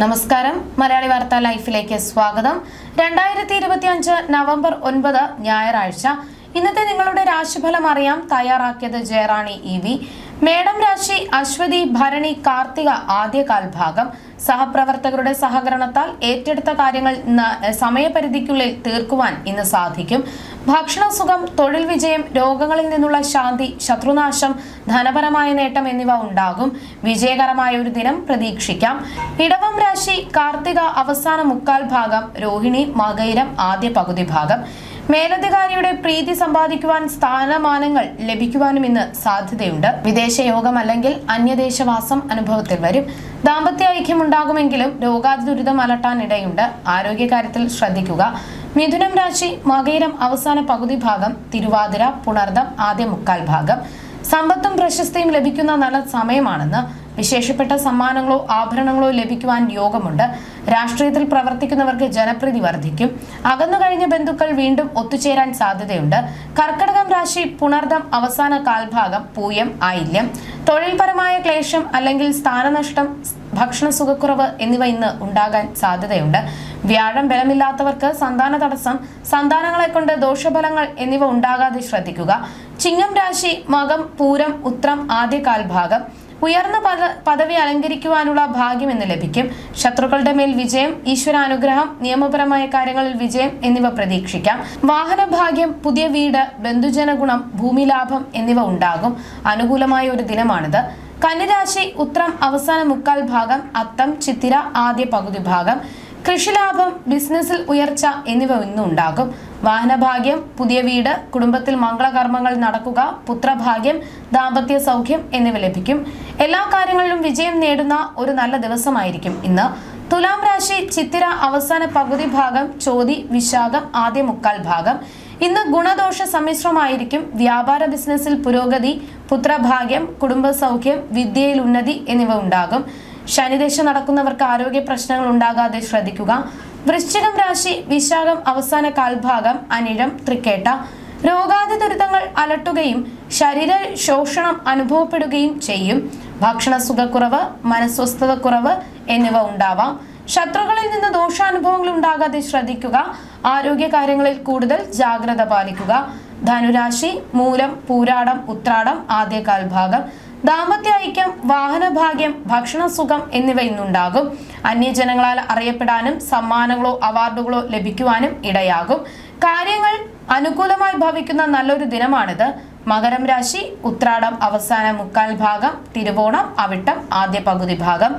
നമസ്കാരം. മലയാളി വാർത്ത ലൈഫിലേക്ക് സ്വാഗതം. രണ്ടായിരത്തി ഇരുപത്തി അഞ്ച് നവംബർ ഒൻപത് ഞായറാഴ്ച. ഇന്നത്തെ നിങ്ങളുടെ രാശിഫലം അറിയാം തയ്യാറാക്കിയത് ജയറാണി ഇ വി. മേടം രാശി അശ്വതി ഭരണി കാർത്തിക ആദ്യകാൽ ഭാഗം. സഹപ്രവർത്തകരുടെ സഹകരണത്താൽ ഏറ്റെടുത്ത കാര്യങ്ങൾ സമയപരിധിക്കുള്ളിൽ തീർക്കുവാൻ ഇന്ന് സാധിക്കും. ഭക്ഷണസുഖം തൊഴിൽ വിജയം രോഗങ്ങളിൽ നിന്നുള്ള ശാന്തി ശത്രുനാശം ധനപരമായ നേട്ടം എന്നിവ ഉണ്ടാകും. വിജയകരമായ ഒരു ദിനം പ്രതീക്ഷിക്കാം. ഇടവം രാശി കാർത്തിക അവസാന മുക്കാൽ ഭാഗം രോഹിണി മകൈരം ആദ്യ പകുതി ഭാഗം. മേലധികാരിയുടെ പ്രീതി സമ്പാദിക്കുവാൻ സ്ഥാനമാനങ്ങൾ ലഭിക്കുവാനും ഇന്ന് സാധ്യതയുണ്ട്. വിദേശ യോഗം അല്ലെങ്കിൽ അന്യദേശവാസം അനുഭവത്തിൽ വരും. ദാമ്പത്യ ഐക്യം ഉണ്ടാകുമെങ്കിലും രോഗാതി ദുരിതം അലട്ടാനിടയുണ്ട് ആരോഗ്യകാര്യത്തിൽ ശ്രദ്ധിക്കുക. മിഥുനം രാശി മകയിരം അവസാന പകുതി ഭാഗം തിരുവാതിര പുണർദം ആദ്യ മുക്കാൽ ഭാഗം. സമ്പത്തും പ്രശസ്തിയും ലഭിക്കുന്ന നല്ല സമയമാണെന്ന് വിശേഷപ്പെട്ട സമ്മാനങ്ങളോ ആഭരണങ്ങളോ ലഭിക്കുവാൻ യോഗമുണ്ട്. രാഷ്ട്രീയത്തിൽ പ്രവർത്തിക്കുന്നവർക്ക് ജനപ്രീതി വർദ്ധിക്കും. അകന്നു കഴിഞ്ഞ ബന്ധുക്കൾ വീണ്ടും ഒത്തുചേരാൻ സാധ്യതയുണ്ട്. കർക്കടകം രാശി പുണർദം അവസാന കാൽഭാഗം പൂയം ആയില്യം. തൊഴിൽപരമായ ക്ലേശം അല്ലെങ്കിൽ സ്ഥാനനഷ്ടം ഭക്ഷണ സുഖക്കുറവ് എന്നിവ ഇന്ന് ഉണ്ടാകാൻ സാധ്യതയുണ്ട്. വ്യാഴം ബലമില്ലാത്തവർക്ക് സന്താന തടസ്സം സന്താനങ്ങളെ കൊണ്ട് ദോഷഫലങ്ങൾ എന്നിവ ഉണ്ടാകാതെ ശ്രദ്ധിക്കുക. ചിങ്ങം രാശി മകം പൂരം ഉത്രം ആദ്യ കാൽഭാഗം. ഉയർന്ന പദ പദവി അലങ്കരിക്കുവാനുള്ള ഭാഗ്യം എന്ന് ലഭിക്കും. ശത്രുക്കളുടെ മേൽ വിജയം ഈശ്വരാനുഗ്രഹം നിയമപരമായ കാര്യങ്ങളിൽ വിജയം എന്നിവ പ്രതീക്ഷിക്കാം. വാഹന ഭാഗ്യം പുതിയ വീട് ബന്ധുജന ഗുണം ഭൂമി ലാഭം എന്നിവ ഉണ്ടാകും. അനുകൂലമായ ഒരു ദിനമാണിത്. കന്നിരാശി ഉത്രം അവസാന മുക്കാൽ ഭാഗം അത്തം ചിത്തിര ആദ്യ പകുതി ഭാഗം. കൃഷിലാഭം ബിസിനസ്സിൽ ഉയർച്ച എന്നിവ ഇന്നും ഉണ്ടാകും. വാഹനഭാഗ്യം പുതിയ വീട് കുടുംബത്തിൽ മംഗളകർമ്മങ്ങൾ നടക്കുക പുത്രഭാഗ്യം ദാമ്പത്യ സൗഖ്യം എന്നിവ ലഭിക്കും. എല്ലാ കാര്യങ്ങളിലും വിജയം നേടുന്ന ഒരു നല്ല ദിവസമായിരിക്കും ഇന്ന്. തുലാം രാശി ചിത്തിര അവസാന പകുതി ഭാഗം ചോതി വിശാഖം ആദ്യ മുക്കാൽ ഭാഗം. ഇന്ന് ഗുണദോഷ സമ്മിശ്രമായിരിക്കും. വ്യാപാര ബിസിനസ്സിൽ പുരോഗതി പുത്രഭാഗ്യം കുടുംബ സൗഖ്യം വിദ്യയിൽ ഉന്നതി എന്നിവ ഉണ്ടാകും. ശനിദേശം നടക്കുന്നവർക്ക് ആരോഗ്യ പ്രശ്നങ്ങൾ ഉണ്ടാകാതെ ശ്രദ്ധിക്കുക. വൃശ്ചികം രാശി വിശാഖം അവസാന കാൽഭാഗം അനിഴം തൃക്കേട്ട. രോഗാതി ദുരിതങ്ങൾ അലട്ടുകയും ശരീര ശോഷണം അനുഭവപ്പെടുകയും ചെയ്യും. ഭക്ഷണ സുഖക്കുറവ് മനസ്വസ്ഥതക്കുറവ് എന്നിവ ഉണ്ടാവാം. ശത്രുക്കളിൽ നിന്ന് ദോഷാനുഭവങ്ങൾ ഉണ്ടാകാതെ ശ്രദ്ധിക്കുക. ആരോഗ്യ കാര്യങ്ങളിൽ കൂടുതൽ ജാഗ്രത പാലിക്കുക. ധനുരാശി മൂലം പൂരാടം ഉത്രാടം ആദ്യകാൽ ഭാഗം ദാമ്പത്യ ഐക്യം വാഹനഭാഗ്യം ഭക്ഷണസുഖം എന്നിവ ഇന്നുണ്ടാകും. അന്യജനങ്ങളാൽ അറിയപ്പെടാനും സമ്മാനങ്ങളോ അവാർഡുകളോ ലഭിക്കുവാനും ഇടയാകും. കാര്യങ്ങൾ അനുകൂലമായി ഭവിക്കുന്ന നല്ലൊരു ദിനമാണിത്. മകരം രാശി ഉത്രാടം അവസാന മുക്കാൽ ഭാഗം തിരുവോണം അവിട്ടം ആദ്യ പകുതി ഭാഗം.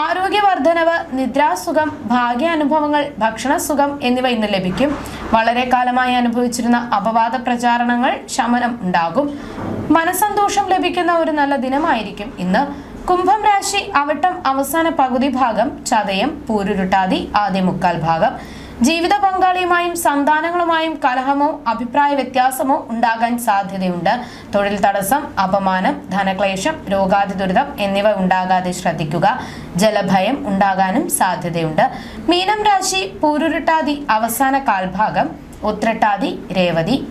ആരോഗ്യവർദ്ധനവ് നിദ്രാസുഖം ഭാഗ്യാനുഭവങ്ങൾ ഭക്ഷണസുഖം എന്നിവ ഇന്ന് ലഭിക്കും. വളരെ കാലമായി അനുഭവിച്ചിരുന്ന അപവാദ പ്രചാരണങ്ങൾ ശമനം ഉണ്ടാകും. മനസന്തോഷം ലഭിക്കുന്ന ഒരു നല്ല ദിനമായിരിക്കും ഇന്ന്. കുംഭം രാശി അവിട്ടം അവസാന പകുതി ഭാഗം ചതയം പൂരുരുട്ടാതി ആദ്യ മുക്കാൽ ഭാഗം. ജീവിത പങ്കാളിയുമായും സന്താനങ്ങളുമായും കലഹമോ അഭിപ്രായ വ്യത്യാസമോ ഉണ്ടാകാൻ സാധ്യതയുണ്ട്. തൊഴിൽ തടസ്സം അപമാനം ധനക്ലേശം രോഗാതി ദുരിതം എന്നിവ ഉണ്ടാകാതെ ശ്രദ്ധിക്കുക. ജലഭയം ഉണ്ടാകാനും സാധ്യതയുണ്ട്. മീനം രാശി പൂരുരുട്ടാതി അവസാന കാൽഭാഗം ഉത്രട്ടാതി രേവതി.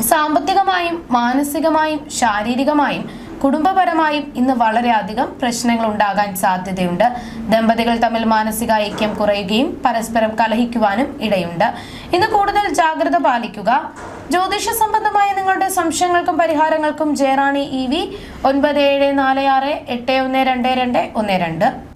സാമ്പത്തികമായും മാനസികമായും ശാരീരികമായും കുടുംബപരമായും ഇന്ന് വളരെയധികം പ്രശ്നങ്ങൾ ഉണ്ടാകാൻ സാധ്യതയുണ്ട്. ദമ്പതികൾ തമ്മിൽ മാനസിക ഐക്യം കുറയുകയും പരസ്പരം കലഹിക്കുവാനും ഇടയുണ്ട്. ഇന്ന് കൂടുതൽ ജാഗ്രത പാലിക്കുക. ജ്യോതിഷ സംബന്ധമായ നിങ്ങളുടെ സംശയങ്ങൾക്കും പരിഹാരങ്ങൾക്കും ജയറാണി ഇ വി ഒൻപത് ഏഴ് നാല് ആറ് എട്ട് ഒന്ന് രണ്ട് രണ്ട് ഒന്ന് രണ്ട്.